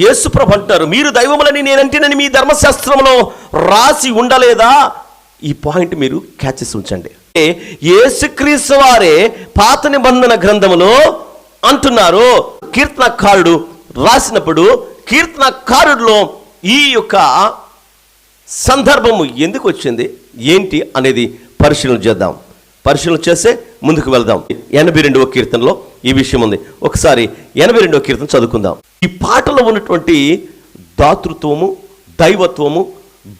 యేసుప్రభు అంటారు మీరు దైవములని నేనంటేనని మీ ధర్మశాస్త్రంలో రాసి ఉండలేదా? ఈ పాయింట్ మీరు క్యాచ్ చేసి ఉంచండి. యేసుక్రీస్తు వారే పాత నిబంధన గ్రంథములో అంటున్నారు. కీర్తనకారుడు రాసినప్పుడు కీర్తనకారుడిలో ఈ యొక్క సందర్భము ఎందుకు వచ్చింది? ఏంటి అనేది పరిశీలన చేద్దాం. పరిశీలన చేస్తే ముందుకు వెళ్దాం. ఎనభై రెండవ కీర్తనలో ఈ విషయం ఉంది. ఒకసారి ఎనభై రెండవ కీర్తన చదువుకుందాం. ఈ పాటలో ఉన్నటువంటి దాతృత్వము దైవత్వము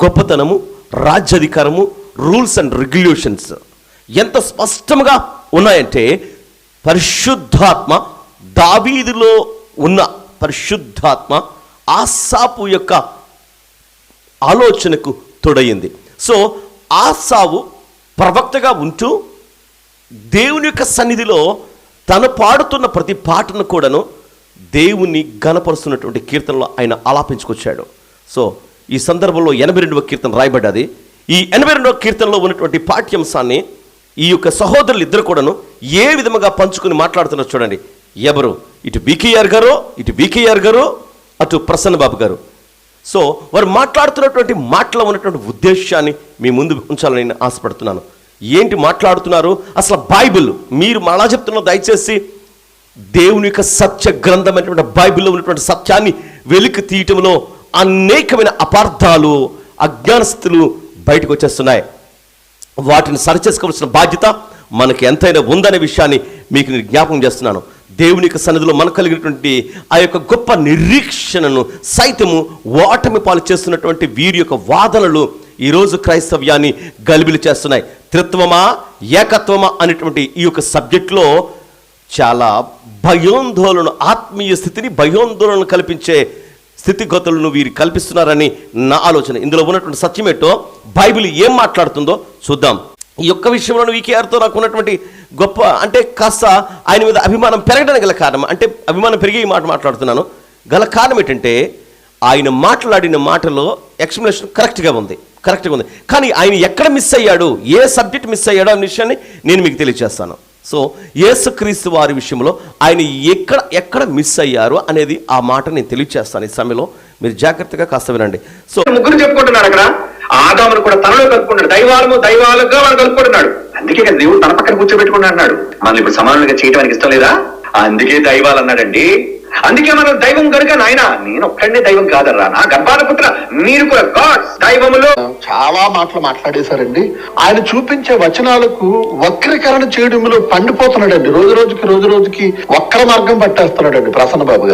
గొప్పతనము రాజ్యాధికారము రూల్స్ అండ్ రెగ్యులేషన్స్ ఎంత స్పష్టంగా ఉన్నాయంటే పరిశుద్ధాత్మ దావీదులో ఉన్న పరిశుద్ధాత్మ ఆసాపు యొక్క ఆలోచనకు తొడయింది. సో ఆసావు ప్రవక్తగా ఉంటూ దేవుని యొక్క సన్నిధిలో తను పాడుతున్న ప్రతి పాటను కూడాను దేవుని గనపరుస్తున్నటువంటి కీర్తనలో ఆయన ఆలాపించుకొచ్చాడు. సో ఈ సందర్భంలో ఎనభై రెండవ కీర్తన రాయబడ్డది. ఈ ఎనభై రెండవ కీర్తనలో ఉన్నటువంటి పాఠ్యాంశాన్ని ఈ యొక్క సహోదరులు ఇద్దరు కూడాను ఏ విధముగా పంచుకుని మాట్లాడుతున్నారు చూడండి. ఎవరు? ఇటు బీకేఆర్ గారు ఇటు బీకేఆర్ గారు అటు ప్రసన్న బాబు గారు. సో వారు మాట్లాడుతున్నటువంటి మాటలో ఉన్నటువంటి ఉద్దేశాన్ని మీ ముందు ఉంచాలని నేను ఆశపడుతున్నాను. ఏంటి మాట్లాడుతున్నారు? అసలు బైబిల్ మీరు మళ్ళా చెప్తున్నారు దయచేసి దేవుని యొక్క సత్య గ్రంథం అనేటువంటి బైబిల్లో ఉన్నటువంటి సత్యాన్ని వెలికి తీయటంలో అనేకమైన అపార్థాలు అజ్ఞానస్థితులు బయటకు వచ్చేస్తున్నాయి. వాటిని సరిచేసుకోవాల్సిన బాధ్యత మనకి ఎంతైనా ఉందనే విషయాన్ని మీకు నేను జ్ఞాపకం చేస్తున్నాను. దేవుని యొక్క సన్నిధిలో మనకు కలిగినటువంటి ఆ యొక్క గొప్ప నిరీక్షణను సైతము ఓటమి పాలు చేస్తున్నటువంటి వీరి యొక్క వాదనలు ఈరోజు క్రైస్తవ్యాన్ని గలిబిలి చేస్తున్నాయి. త్రిత్వమా ఏకత్వమా అనేటువంటి ఈ యొక్క సబ్జెక్ట్లో చాలా భయోందోళన ఆత్మీయ స్థితిని భయోందోళన కల్పించే స్థితిగతులను వీరు కల్పిస్తున్నారని నా ఆలోచన. ఇందులో ఉన్నటువంటి సత్యమేటో బైబిల్ ఏం మాట్లాడుతుందో చూద్దాం. ఈ యొక్క విషయంలో వీకేఆర్తో నాకు ఉన్నటువంటి గొప్ప అంటే కాస్త ఆయన మీద అభిమానం పెరగడానికి గల కారణం అంటే అభిమానం పెరిగే ఈ మాట మాట్లాడుతున్నాను. గల కారణం ఏంటంటే ఆయన మాట్లాడిన మాటలో ఎక్స్ప్లెనేషన్ కరెక్ట్గా ఉంది. కరెక్ట్గా ఉంది. కానీ ఆయన ఎక్కడ మిస్ అయ్యాడు? ఏ సబ్జెక్ట్ మిస్ అయ్యాడో అనే విషయాన్ని నేను మీకు తెలియజేస్తాను సో యేసుక్రీస్తు వారి విషయంలో ఆయన ఎక్కడ ఎక్కడ మిస్ అయ్యారు అనేది ఆ మాట నేను తెలియజేస్తాను ఈ సమయంలో. మీరు జాగ్రత్తగా కాస్త వినండి. సో ముగ్గురు చెప్పుకుంటున్నాడు అక్కడ. ఆదామును కూడా తనలో కలుపుకున్నాడు దైవాలము దైవాలుగా వాడు కలుపుకుంటున్నాడు. అందుకే కదా దేవుడు తన పక్కన కూర్చోబెట్టుకున్నాడు అన్నాడు. మనం ఇప్పుడు సమానంగా చేయడానికి ఇష్టం లేదా? అందుకే దైవాలు అన్నాడండి. అందుకే మనం దైవం కనుక నాయన నేను ఒక్కడే దైవం కాదర్రా. నా గర్భాన పుత్ర మీరు కూడా దైవములో చాలా మాటలు మాట్లాడేశారండి. ఆయన చూపించే వచనాలకు వక్రీకరణ చేయడంలో పండిపోతున్నాడండి. రోజు రోజుకి రోజు రోజుకి వక్ర మార్గం పట్టేస్తున్నాడండి ప్రసన్న బాబు గారు.